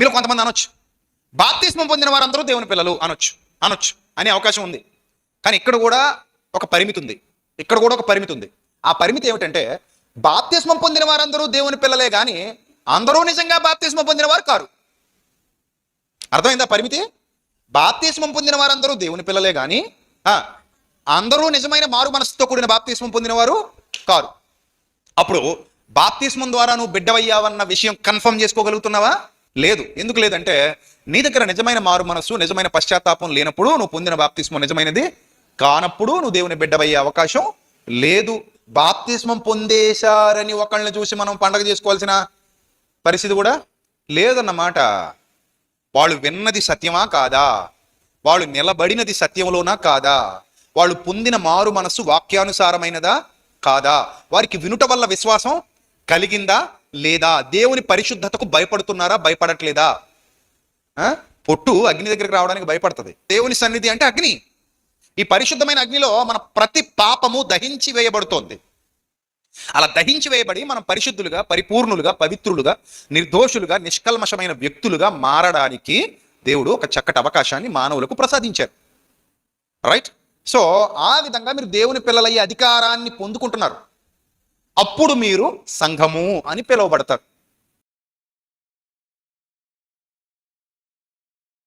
మీరు కొంతమంది అనొచ్చు. బాప్తిస్మం పొందిన వారందరూ దేవుని పిల్లలు అనొచ్చు. అనొచ్చు. అనే అవకాశం ఉంది. కానీ ఇక్కడ కూడా ఒక పరిమితి ఉంది. ఇక్కడ కూడా ఒక పరిమితి ఉంది. ఆ పరిమితి ఏమిటంటే బాప్తిస్మం పొందిన వారందరూ దేవుని పిల్లలే కానీ అందరూ నిజంగా బాప్తిస్మం పొందిన వారు కారు. అర్థమైందా పరిమితి? బాప్తిస్మం పొందిన వారందరూ దేవుని పిల్లలే కానీ ఆ, అందరూ నిజమైన మారు మనసుతో కూడిన బాప్తిస్మం పొందిన వారు కారు. అప్పుడు బాప్తిస్మం ద్వారా నువ్వు బిడ్డవయ్యావన్న విషయం కన్ఫర్మ్ చేసుకోగలుగుతున్నావా? లేదు. ఎందుకు లేదంటే నీ దగ్గర నిజమైన మారు మనస్సు నిజమైన పశ్చాత్తాపం లేనప్పుడు నువ్వు పొందిన బాప్తిస్మం నిజమైనది. కానప్పుడు నువ్వు దేవుని బిడ్డవయ్యే అవకాశం లేదు. బాప్తిస్మం పొందేశారని ఒకళ్ళని చూసి మనం పండగ చేసుకోవాల్సిన పరిస్థితి కూడా లేదన్నమాట. వాళ్ళు విన్నది సత్యమా కాదా? వాళ్ళు నిలబడినది సత్యంలోనా కాదా? వాళ్ళు పొందిన మారు మనస్సు వాక్యానుసారమైనదా కాదా? వారికి వినుట వల్ల విశ్వాసం కలిగిందా? లేదా దేవుని పరిశుద్ధతకు భయపడుతున్నారా? భయపడట్లేదా? ఆ? పొట్టు అగ్ని దగ్గరికి రావడానికి భయపడుతుంది. దేవుని సన్నిధి అంటే అగ్ని. ఈ పరిశుద్ధమైన అగ్నిలో మన ప్రతి పాపము దహించి వేయబడుతోంది. అలా దహించి వేయబడి మనం పరిశుద్ధులుగా పరిపూర్ణులుగా పవిత్రులుగా నిర్దోషులుగా నిష్కల్మషమైన వ్యక్తులుగా మారడానికి దేవుడు ఒక చక్కటి అవకాశాన్ని మానవులకు ప్రసాదించారు. రైట్ సో ఆ విధంగా మీరు దేవుని పిల్లలయ్యే అధికారాన్ని పొందుకుంటున్నారు. అప్పుడు మీరు సంఘము అని పిలువబడతారు.